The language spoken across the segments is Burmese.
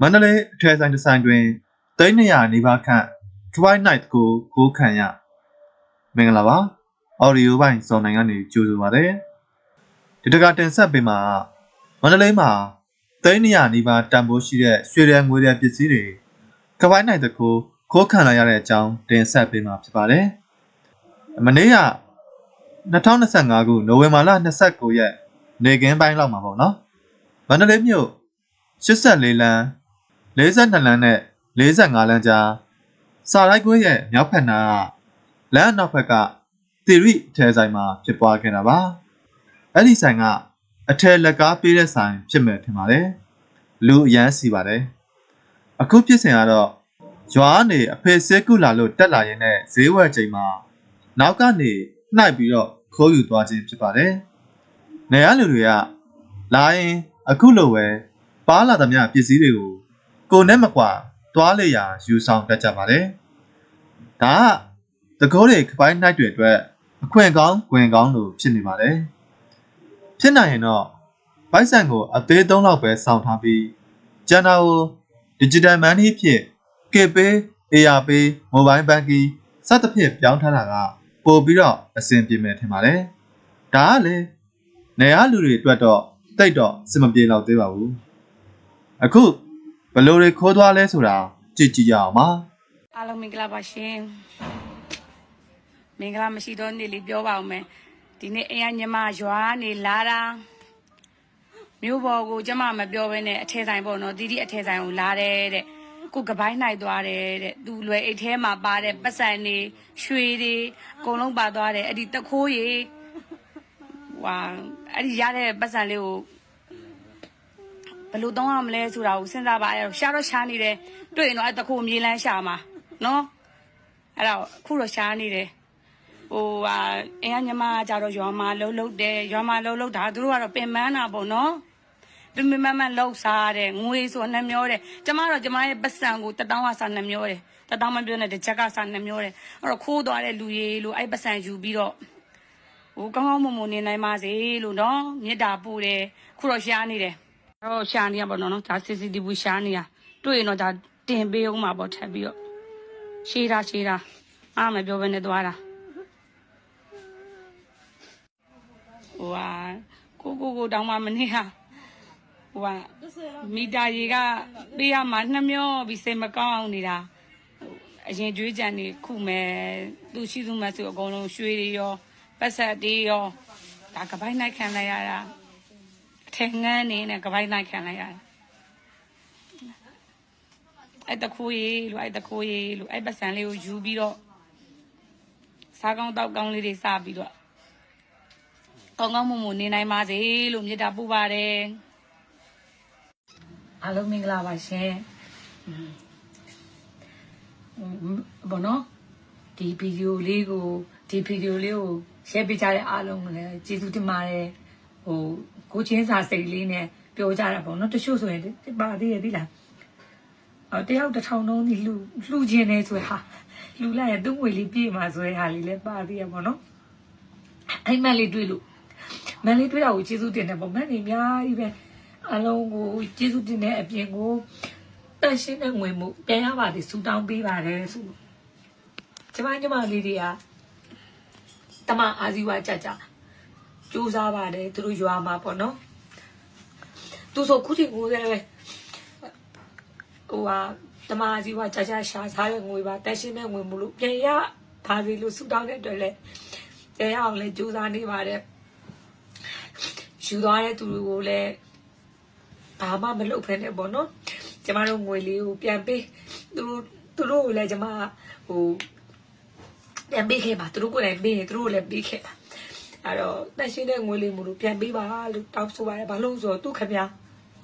မန္တလေးအထယ်ဆိုင်ဒီဇိုင်းတွင်300နီးပါးခန့် Twilight ကိုကိုးခံရမင်္ဂလာပါ audio ဘိုင်းစောင်းနိုင်ကနေကြိုဆိုပါရစေဒီတကတင်ဆက်ပေးမှာမန္တလေးမှာ300နီးပါးတန်ဖိုးရှိတဲ့ရွှေရငွေရပစ္စည်းတွေကပိုင်းနိုင်တကူခိုးခံလာရတဲ့အကြောင်းတင်ဆက်ပေးမှာဖြစ်ပါတယ်မနေ့က2025ခုနိုဝင်ဘာလ29ရက်နေကင်းပိုင်းလောက်မှာပေါ့နော်မန္တလေးမြို့84လမ်း 42လမ်းနဲ့45လမ်းကြားစာလိုက်ကွေးရဲ့မြောက်ဖက်နာကလမ်းအနောက်ဘက်ကသီရိအထယ်ဆိုင်မှာဖြစ်ပွားခဲ့တာပါအဲ့ဒီဆိုင်ကအထယ်လက်ကားပေးတဲ့ဆိုင်ဖြစ်မယ်ထင်ပါတယ်လူအရန်စီပါတယ်အခုဖြစ်စဉ်ကတော့ရွာကနေအဖေစဲကုလာလို့တက်လာရင်နဲ့ဈေးဝယ်ချိန်မှာနောက်ကနေနှိုက်ပြီးတော့ခိုးယူသွားခြင်းဖြစ်ပါတယ်နေရလူတွေကလာရင်အခုလိုပဲပါလာသမျှပစ္စည်းတွေကို ကိုယ်နဲ့မကွာသွားလေရာယူဆောင်တတ်ကြပါတယ်။ဒါကတကောတွေကပိုင်းနိုင်တွေအတွက်အခွင့်ကောင်း၊ဝင်ကောင်းလို့ဖြစ်နေပါတယ်။ဖြစ်နိုင်ရင်တော့ဘိုက်ဆန်ကိုအသေးသုံးလောက်ပဲစောင့်ထားပြီးကျန်တာကို digital money ဖြင့် Kpay, AirPay, Mobile Banking စသဖြင့်ပြောင်းထားတာကပို့ပြီးတော့အဆင်ပြေမယ်ထင်ပါတယ်။ဒါကလေနေရလူတွေအတွက်တော့တိတ်တော့စင်မပြေတော့သေးပါဘူး။အခု ဘယ်လိုတွေခိုးသွားလဲဆိုတာကြည့်ကြည့်ရအောင်ပါအားလုံးမင်္ဂလာပါရှင်မင်္ဂလာမရှိတော့နေ့လေးပြောပါဦးမယ်ဒီနေ့အရင်ညမရွာနေလာတာမြို့ပေါ်ကိုကျမမပြောဘဲနဲ့အထယ်ဆိုင်ပေါ့နော်တီတီအထယ်ဆိုင်ကိုလာတယ်တဲ့ကိုကပိုင်းနိုင်သွားတယ်တဲ့သူလွယ်အိတ်ထဲမှာပါတဲ့ပတ်စံတွေရွှေတွေအကုန်လုံးပါသွားတယ်အဲ့ဒီတခိုးရီဝါအဲ့ဒီရတဲ့ပတ်စံလေးကို ဘယ်လိုတောင်းရမလဲဆိုတာကိုစဉ်းစားပါရရှာတော့ရှာနေတယ်တွေ့ရင်တော့အဲ့တခုမြေလန်းရှာမှာနော်အဲ့တော့အခုတော့ရှာနေတယ်ဟိုဟာအင်းကညီမကကြတော့ရွာမှာလှုပ်လှုပ်တယ်ရွာမှာလှုပ်လှုပ်တာသူတို့ကတော့ပင်ပန်းတာပေါ့နော်ပင်ပင်မမလှုပ်စားတယ်ငွေဆိုနှမျောတယ်ကျမတော့ကျမရဲ့ပတ်စံကိုတတောင်းကစားနှမျောတယ်တတောင်းမပြောနဲ့တစ်ချက်ကစားနှမျောတယ်အဲ့တော့ခိုးသွားတဲ့လူကြီးလို့အဲ့ပတ်စံယူပြီးတော့ဟိုကောင်းကောင်းမွန်မွန်နေနိုင်ပါစေလို့နော်မေတ္တာပို့တယ်အခုတော့ရှာနေတယ် တော့ရှာနေရပါတော့နော်ဒါ CCTV ရှာနေရတွေ့ရင်တော့ဒါတင်ပေးအောင်မှာပေါ့ထပ်ပြီးတော့ရှေးတာရှေးတာအားမပြောဘဲနဲ့သွားတာဟိုဟာကိုကိုကိုတောင်းမှမနေဟာဟိုဟာမီတာကြီးကပေးရမှာနှမျောပြီးစိတ်မကောင်းအောင်နေတာအရင်ကြွေးကြံနေခုမယ်သူရှိသူမဲ့ဆိုအကုန်လုံးရွှေတွေရောပတ်ဆက်တွေရောဒါကပိုင်းနိုင်ခံလိုက်ရတာအ ထင်ငန်းနေနဲ့ကပိုက်နိုင်ခံလိုက်ရတယ်အဲ့တခိုးရီလို့အဲ့တခိုးရီလို့အဲ့ပတ်စံလေးကိုယူပြီးတော့စားကောင်းတောက်ကောင်းလေးတွေစပြီးတော့ကောင်းကောင်းမွန်မွန်နေနိုင်ပါစေလို့မေတ္တာပို့ပါတယ်အားလုံးမင်္ဂလာပါရှင်ဘောနော်ဒီဗီဒီယိုလေးကိုဒီဗီဒီယိုလေးကို share ပေးကြတဲ့အားလုံးကိုလည်းကျေးဇူးတင်ပါတယ်ဟို ကိုချင်းစာစိတ်လေးနဲ့ပြောကြတာပေါ့နော်တချို့ဆိုရင်ပါသေးရဲ့သိလားအော်တယောက်တစ်ထောင်လုံးဒီလှူလှူခြင်းနေဆိုဟာလှူလိုက်ရင်သူ့ငွေလေးပြည့်မှာဆိုတဲ့ဟာလေးလည်းပါသေးရဲ့ပေါ့နော်အဲ့မန်လေးတွေ့လို့မန်လေးတွေ့တာကိုကျေးဇူးတင်တယ်ပေါ့မန်နေအများကြီးပဲအလုံးကိုကျေးဇူးတင်တဲ့အပြင်ကိုတန်ရှင်းတဲ့ငွေမှုပြန်ရပါသေးဆူတောင်းပေးပါတယ်ဆိုကျမကျမလေးတွေကတမအာဇီဝကြကြ စူးစားပါတယ်သူတို့ရွာမှာပေါ့နော်သူဆိုခုထိငိုးတယ်ပဲဟိုဟာတမအာဇီဝကြကြရှာစားတဲ့ငွေပါတက်ရှင်းတဲ့ငွေမလို့ပြန်ရပါစီလို့ဆူတောင်းတဲ့အတွက်လည်းပြန်ရအောင်လည်းစူးစားနေပါတယ်ယူသွားတဲ့သူတွေကိုလည်းဘာမှမလုပ်ဖ ೇನೆ ပေါ့နော်ကျမတို့ငွေလေးကိုပြန်ပေးသူတို့သူတို့ကိုလည်းကျမဟိုပြန်ပေးခဲ့ပါသူတို့ကိုလည်းပေးရင်သူတို့ကိုလည်းပေးခဲ့ပါ အဲ့တော့တက်ရှင်းတဲ့ငွေလေးမလို့ပြန်ပေးပါလို့တောင်းဆိုပါတယ်ဘာလို့လဲဆိုတော့သူခင်ဗျာ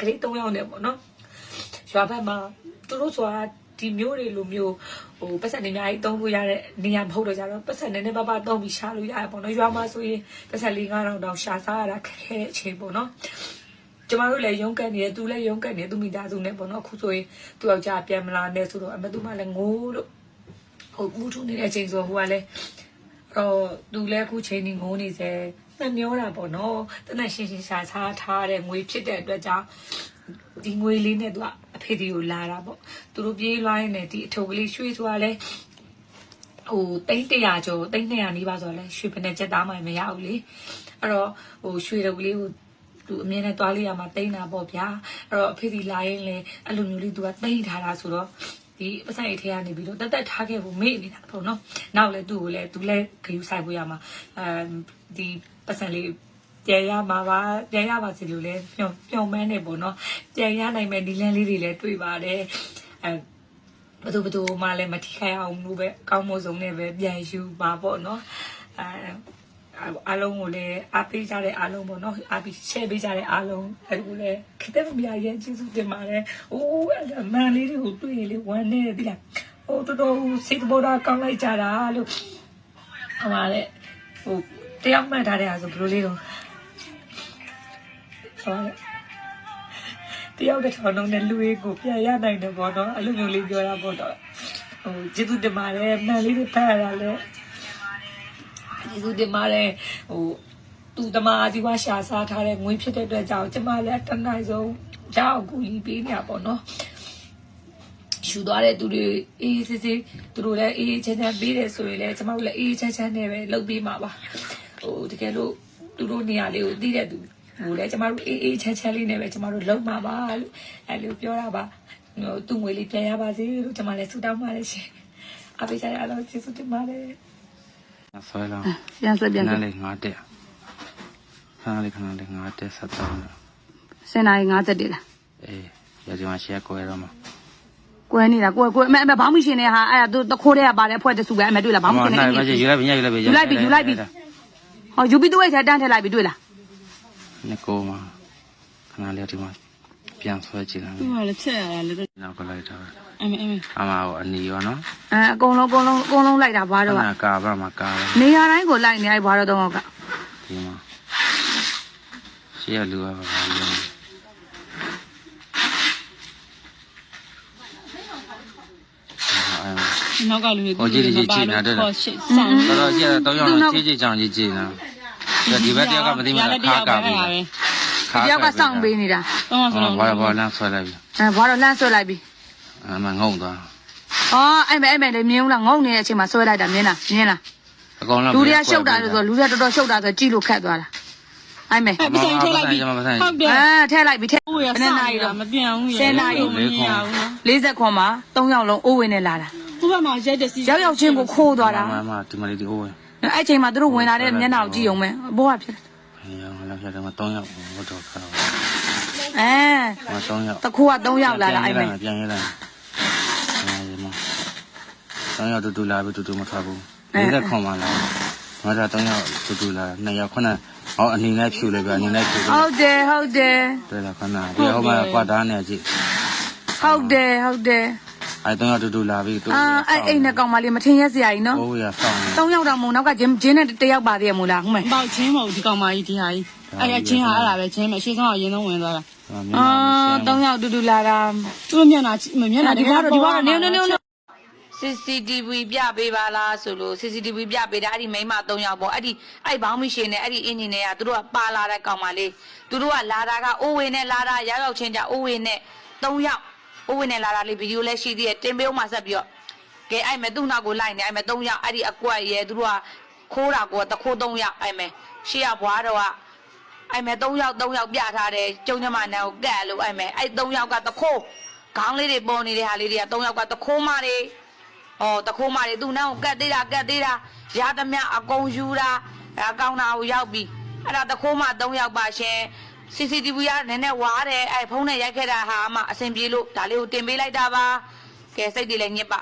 ကလေး၃ယောက်နဲ့ပေါ့နော်ရွာဘက်မှာသူတို့ဆိုတာဒီမျိုးတွေလိုမျိုးဟိုပတ်စံနေအများကြီးတုံးလို့ရတဲ့နေရာမဟုတ်တော့ကြတော့ပတ်စံနည်းနည်းပါးပါးတုံးပြီးရှာလို့ရတယ်ပေါ့နော်ရွာမှာဆိုရင်ပတ်စံ၄၅တောင်တောင်ရှာစားရတာခက်ခဲတဲ့အချိန်ပေါ့နော်ကျမတို့လည်းရုန်းကန်နေတယ်သူလည်းရုန်းကန်နေတယ်သူမိသားစုနဲ့ပေါ့နော်အခုဆိုရင်သူ့ယောက်ျားပြန်မလာနဲ့ဆိုတော့အမသူမလည်းငိုးလို့ဟိုမှုထုနေတဲ့အချိန်ဆိုဟိုကလည်း အော်သူလည်းအခုချိန်ကြီးငိုးနေစေနှမျောတာပေါ့နော်တနက်ရှင်းရှင်းရှာစားထားတဲ့ငွေဖြစ်တဲ့အတွက်ကြောင့်ဒီငွေလေးနဲ့သူကအဖဖေဒီကိုလာတာပေါ့သူတို့ပြေးလွှိုင်းနေဒီအထုပ်ကလေးရွှေ့သွားလဲဟိုတိန်း100ကျော်တိန်း200နီးပါးဆိုတော့လဲရွှေဘယ်နဲ့ချက်သားမှမရဘူးလေအဲ့တော့ဟိုရွှေတုပ်ကလေးကိုသူအမြဲတမ်းသွားလေးရမှာတိန်းတာပေါ့ဗျာအဲ့တော့အဖေဒီလာရင်လေအဲ့လိုမျိုးလေးသူကတိန်းထားတာဆိုတော့ ဒီပဆိုင်အထဲကနေပြီးတော့တက်တက်ထားခဲ့ဖို့မေ့နေတာပေါ့နော်နောက်လဲသူ့ကိုလဲသူလဲခယူဆိုင်ဖို့ရမှာအဲဒီပစံလေးပြန်ရမှာပါပြန်ရပါစီလို့လဲပျော်ပျော်မန်းနေပေါ့နော်ပြန်ရနိုင်မဲ့ဒီလန်းလေးတွေလည်းတွေ့ပါတယ်အဲဘသူဘသူမှလည်းမထိခိုက်အောင်လို့ပဲအကောင်းမဆုံးနဲ့ပဲပြန်ယူပါပေါ့နော်အဲ အားလုံးကိုလည်းအားပေးကြတဲ့အားလုံးပေါ့နော်အားပြီး share ပေးကြတဲ့အားလုံးအဲ့ဒါကိုလည်းခိတဲ့မြာရဲ့ကျေးဇူးတင်ပါတယ်။အိုးအဲ့ဒါမန်လေးတွေကိုတွေ့ရင်လေဝမ်းနေတယ်ဒီလား။ဟိုတော်တော်စိတ်ဘောတာကောင်းလိုက်ကြတာလို့ဟိုပါလေဟိုတယောက်မှတ်ထားတဲ့အားဆိုဘယ်လိုလေးတော့ဟုတ်တယောက်တစ်ထောင်လုံးနဲ့လူရေးကိုပြန်ရနိုင်တယ်ပေါ့နော်အဲ့လိုမျိုးလေးပြောတာပေါ့တော့ဟိုကျေးဇူးတင်ပါတယ်မှန်လေးတွေဖတ်ရတာလဲ ကျေးဇူးတင်ပါတယ်ဟိုသူတမအဒီဝါရှာစားထားတဲ့ငွေဖြစ်တဲ့အတွက်ကြောင့်ကျမလည်းတနိုင်ဆုံးကြောက်ကူကြီးပေးနေတာပေါ့နော်ရှူသွားတဲ့သူတွေအေးစစ်စစ်သူတို့လည်းအေးချမ်းချမ်းပေးတယ်ဆိုရင်လည်းကျမတို့လည်းအေးချမ်းချမ်းနဲ့ပဲလုပ်ပေးမှာပါဟိုတကယ်လို့သူတို့နေရာလေးကိုသိတဲ့သူဟိုလည်းကျမတို့အေးအေးချမ်းချမ်းလေးနဲ့ပဲကျမတို့လုပ်မှာပါလို့အဲလိုပြောတာပါဟိုသူ့ငွေလေးပြန်ရပါစေလို့ကျမလည်းဆုတောင်းပါတယ်ရှင်အပိကြရအောင်ကျေးဇူးတင်ပါတယ် ဆွဲလောင်းပြန်ဆက်ပြန်နားဆက်လေးငါတက်ခဏလေးခဏလေးငါတက်ဆက်တော့စင်နာရီ50တိလားအေးရကြမှာရှက်ကွဲတော့မှာကွဲနေတာကွဲကွဲအမေအမေဘောင်းမရှင်နေဟာအဲ့ဒါသူတခိုးတဲ့ကပါတယ်ဖွဲ့တစုပဲအမေတွေ့လားဘောင်းမရှင်နေနိုင်ပါချေယူလိုက်ပြီယူလိုက်ပြီယူလိုက်ပြီယူလိုက်ပြီဟောယူပြီးသူ့ရဲ့ထဲတန်းထည့်လိုက်ပြီတွေ့လားနေကိုမှာခဏလေးဒီမှာ ပြန်ဆွဲကြည့်လိုက်သူကလည်းချက်ရတာလည်းနောက်ကလိုက်တော့အမေအမေအမဟိုအနီရောနော်အဲအကုန်လုံးအကုန်လုံးအကုန်လုံးလိုက်တာဘာခတော့ဏကာပါမှာကာပါနေရာတိုင်းကိုလိုက်နေအဲ့ဘာတော့တော့ကဒီမှာရှေ့ကလူကပါပါလုံးနောက်ကလူတွေခေါ်ရှေ့ဆောင်ဆောင်တော်တော်ရှေ့တော့တောင်းရောက်တော့ခြေခြေချောင်းကြီးကြည့်နေဒီဘက်တယောက်ကမသိမလားခါကာပြီ ဒီတယောက်ကစောင့်ပေးနေတာတော့ဆိုဟောတော့ဘာဘာလမ်းဆွဲလိုက်ပြီအဲဘာတော့လမ်းဆွဲလိုက်ပြီအမငုံသွားအော်အဲ့မဲအဲ့မဲလေးမြင်ဦးလားငုံနေတဲ့အချိန်မှာဆွဲလိုက်တာမြင်လားမြင်လားအကောင်လုံးလူတွေကရှုပ်တာလို့ဆိုလူတွေတော်တော်ရှုပ်တာဆိုကြည့်လို့ခက်သွားတာအဲ့မဲပဆိုင်ထည့်လိုက်ပြီဟုတ်တယ်အဲထဲလိုက်ပြီထဲဟိုရဘယ်ဆောနဲ့င်းနိုင်နေတာတော့မပြန်ဘူးရဆယ်နာရီမမြင်ရဘူးနော်40ခွန်မှာ3ယောက်လုံးအိုးဝင်နေလာတာဟိုဘက်မှာရက်တဲ့စီရောက်ရောက်ချင်းကိုခိုးသွားတာမမဒီမလေးဒီဟိုးအဲ့ချိန်မှာသူတို့ဝင်လာတဲ့မျက်နှာကိုကြည့်အောင်မယ်ဘောကဖြစ်ဘယ် ရောက်လာပြတယ်မ3ရောက်ဘုတော့ခါအဲမ3ရောက်တခိုးက3ယောက်လာတာအဲ့မဲပြန်ရလာအဲဒီမှာ3ရောက်တူတူလာပြီတူတူမထွက်ဘူး40ခွန်မှလာမတာ3ရောက်တူတူလာ2ရောက်ခုနဟောအနေနဲ့ဖြူလိုက်ပြီအနေနဲ့ဖြူလိုက်ဟုတ်တယ်ဟုတ်တယ်တွေ့လားခဏဒီဟိုမှာကွာတားနေကြည့်ဟုတ်တယ်ဟုတ်တယ် အဲ3ရောက်တူတူလာပြီတူအာအဲ့အိမ်နဲ့ကောင်မလေးမထင်ရက်စရာကြီးနော်ဟိုရဆောင်း3ယောက်တော့မုံနောက်ကဂျင်းဂျင်းနဲ့တယောက်ပါသေးရမို့လားဟုတ်မယ်ပေါက်ချင်းမဟုတ်ဒီကောင်မကြီးဒီဟာကြီးအဲ့ရချင်းဟာအဲ့ဒါပဲချင်းပဲရှေ့ဆုံးကရင်ဆုံးဝင်သွားတာအာ3ယောက်တူတူလာတာသူ့မျက်နှာမျက်နှာဒီကတော့ဒီကတော့နင်းနင်းနင်း CCTV ပြပေးပါလားဆိုလို့ CCTV ပြပေးတာအဲ့ဒီမိန်းမ3ယောက်ပေါ့အဲ့ဒီအဲ့ဘောင်းမရှင်နဲ့အဲ့ဒီအင်ဂျင်နဲ့ကသူတို့ကပါလာတဲ့ကောင်မလေးသူတို့ကလာတာကအိုးဝင်နဲ့လာတာရောက်ရောက်ချင်းကြအိုးဝင်နဲ့3ယောက် အိုးဝင်နဲ့လာတာလေးဗီဒီယိုလည်းရှိသေးတယ်တင်ပေးဦးမှာဆက်ပြီးတော့ကဲအဲ့မဲ့သူ့နောက်ကိုလိုက်နေအဲ့မဲ့3ယောက်အဲ့ဒီအကွက်ရဲသူတို့ကခိုးတာကိုတခိုး3ယောက်အဲ့မဲ့ရှေ့ကဘွားတော့ကအဲ့မဲ့3ယောက်3ယောက်ပြထားတယ်ကျုံညမနန်းကိုကတ်လို့အဲ့မဲ့အဲ့3ယောက်ကတခိုးခေါင်းလေးတွေပေါ်နေတဲ့ဟာလေးတွေက3ယောက်ကတခိုးမတွေ။အော်တခိုးမတွေသူ့နောက်ကတ်သေးတာကတ်သေးတာရသမျှအကုန်ယူတာအကောင်တာကိုရောက်ပြီ။အဲ့ဒါတခိုးမ၃ယောက်ပါရှင်။ CCTV ကနည်းနည်းဝါတယ်အဲ့ဖုန်းနဲ့ရိုက်ခဲ့တာဟာမှအဆင်ပြေလို့ဒါလေးကိုတင်ပေးလိုက်တာပါ။ကဲစိတ်တွေလည်းညစ်ပါ